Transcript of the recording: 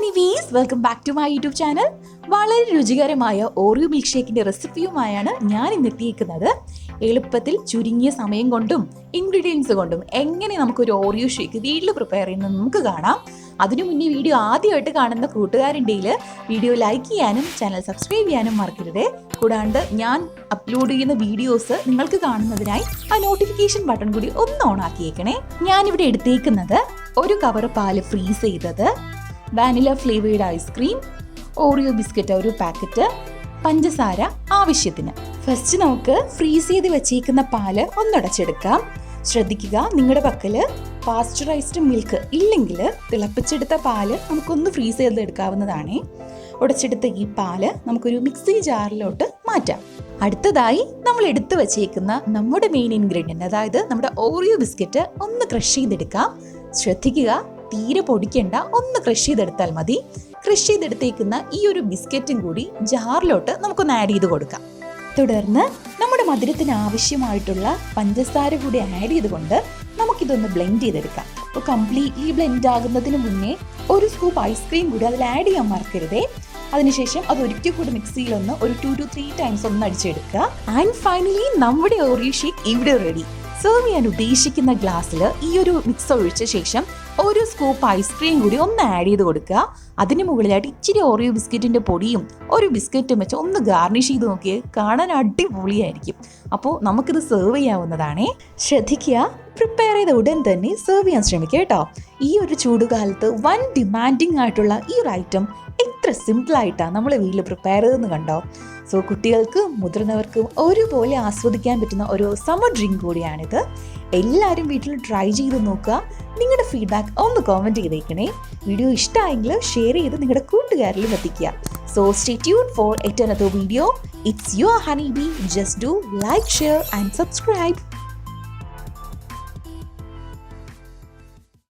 Honeybees welcome back to my YouTube channel വളരെ രുചികരമായ Oreo milk ഷേക്കിന്റെ റെസിപ്പിയുമായാണ് ഞാൻ ഇന്ന് എത്തിയിരിക്കുന്നത് എളുപ്പത്തിൽ ചുരുങ്ങിയ സമയം കൊണ്ടും ഇൻഗ്രീഡിയൻസ് കൊണ്ടും എങ്ങനെ നമുക്ക് ഒരു ഓറിയോ ഷേക്ക് വീട്ടിൽ പ്രിപ്പയർ ചെയ്യുന്നത് നമുക്ക് കാണാം. അതിനു മുന്നേ വീഡിയോ ആദ്യമായിട്ട് കാണുന്ന കൂട്ടുകാരുണ്ടെങ്കിൽ വീഡിയോ ലൈക്ക് ചെയ്യാനും ചാനൽ സബ്സ്ക്രൈബ് ചെയ്യാനും മറക്കരുത്. കൂടാണ്ട് ഞാൻ അപ്ലോഡ് ചെയ്യുന്ന വീഡിയോസ് നിങ്ങൾക്ക് കാണുന്നതിനായി ആ നോട്ടിഫിക്കേഷൻ ബട്ടൺ കൂടി ഒന്ന് ഓൺ ആക്കിയേക്കണേ. ഞാനിവിടെ എടുത്തേക്കുന്നത് ഒരു കവർ പാൽ ഫ്രീസ് ചെയ്തത്. Vanilla flavoured ice cream Oreo biscuit ഒരു പാക്കറ്റ് പഞ്ചസാര ആവശ്യത്തിന്. ഫസ്റ്റ് നമുക്ക് ഫ്രീസ് ചെയ്ത് വെച്ചേക്കുന്ന പാൽ ഒന്നടച്ചെടുക്കാം. ശ്രദ്ധിക്കുക നിങ്ങളുടെ പക്കൽ പാസ്ചറൈസ്ഡ് മിൽക്ക് ഇല്ലെങ്കിൽ തിളപ്പിച്ചെടുത്ത പാൽ നമുക്കൊന്ന് ഫ്രീസ് ചെയ്തെടുക്കാവുന്നതാണേ ഉടച്ചെടുത്ത ഈ പാൽ നമുക്കൊരു മിക്സി ജാറിലോട്ട് മാറ്റാം. അടുത്തതായി നമ്മൾ എടുത്തു വച്ചേക്കുന്ന നമ്മുടെ മെയിൻ ഇൻഗ്രീഡിയന്റ് അതായത് നമ്മുടെ ഓറിയോ ബിസ്ക്കറ്റ് ഒന്ന് ക്രഷ് ചെയ്തെടുക്കാം. ശ്രദ്ധിക്കുക തീരെ പൊടിക്കേണ്ട ഒന്ന് ക്രഷ് ചെയ്തെടുത്താൽ മതി. ക്രഷ് ചെയ്തെടുത്തേക്കുന്ന ഈ ഒരു ബിസ്ക്കറ്റും കൂടി ജാറിലോട്ട് നമുക്കൊന്ന് ആഡ് ചെയ്ത് കൊടുക്കാം. തുടർന്ന് നമ്മുടെ മധുരത്തിന് ആവശ്യമായിട്ടുള്ള പഞ്ചസാര കൂടി ആഡ് ചെയ്തുകൊണ്ട് നമുക്കിതൊന്ന് ബ്ലെൻഡ് ചെയ്തെടുക്കാം. അപ്പോൾ കംപ്ലീറ്റ്ലി ബ്ലെൻഡ് ആകുന്നതിന് മുന്നേ ഒരു സ്കൂപ്പ് ഐസ്ക്രീം കൂടി അതിൽ ആഡ് ചെയ്യാൻ മറക്കരുതേ. അതിനുശേഷം അത് ഒരിക്കൽ കൂടി മിക്സിയിൽ ഒന്ന് ഒരു ടു ടു ത്രീ ടൈംസ് ഒന്ന് അടിച്ചെടുക്കുക. ആൻഡ് ഫൈനലി നമ്മുടെ ഓറിയോ ഷേക്ക് ഇവിടെ റെഡി സെർവ് ചെയ്യാൻ ഉദ്ദേശിക്കുന്ന ഗ്ലാസ്സിൽ ഈ ഒരു മിക്സ് ഒഴിച്ച ശേഷം ഒരു സ്കൂപ്പ് ഐസ്ക്രീം കൂടി ഒന്ന് ആഡ് ചെയ്ത് കൊടുക്കുക. അതിന് മുകളിലായിട്ട് ഇച്ചിരി ഓറിയോ ബിസ്ക്കറ്റിന്റെ പൊടിയും ഒരു ബിസ്ക്കറ്റും വെച്ച് ഒന്ന് ഗാർണിഷ് ചെയ്ത് നോക്കിയേ കാണാൻ അടിപൊളിയായിരിക്കും. അപ്പോൾ നമുക്കിത് സെർവ് ചെയ്യാവുന്നതാണേ. ശ്രദ്ധിക്കുക. പ്രിപ്പയർ ചെയ്ത ഉടൻ തന്നെ സെർവ് ചെയ്യാൻ ശ്രമിക്കുക കേട്ടോ. ഈ ഒരു ചൂടുകാലത്ത് വൻ ഡിമാൻഡിങ് ആയിട്ടുള്ള ഈ ഒരു ഐറ്റം എത്ര സിമ്പിളായിട്ടാണ് നമ്മൾ വീട്ടിൽ പ്രിപ്പയർ ചെയ്തെന്ന് കണ്ടോ? സോ കുട്ടികൾക്കും മുതിർന്നവർക്കും ഒരുപോലെ ആസ്വദിക്കാൻ പറ്റുന്ന ഒരു സമ്മർ ഡ്രിങ്ക് കൂടിയാണിത്. എല്ലാവരും വീട്ടിൽ ട്രൈ ചെയ്ത് നോക്കുക. നിങ്ങളുടെ ഫീഡ്ബാക്ക് ഒന്ന് കോമെന്റ് ചെയ്തേക്കണേ. വീഡിയോ ഇഷ്ടമായെങ്കിൽ ഷെയർ ചെയ്ത് നിങ്ങളുടെ കൂട്ടുകാരിലും എത്തിക്കുക. So stay tune for yet another video it's your honey bee just do like share and subscribe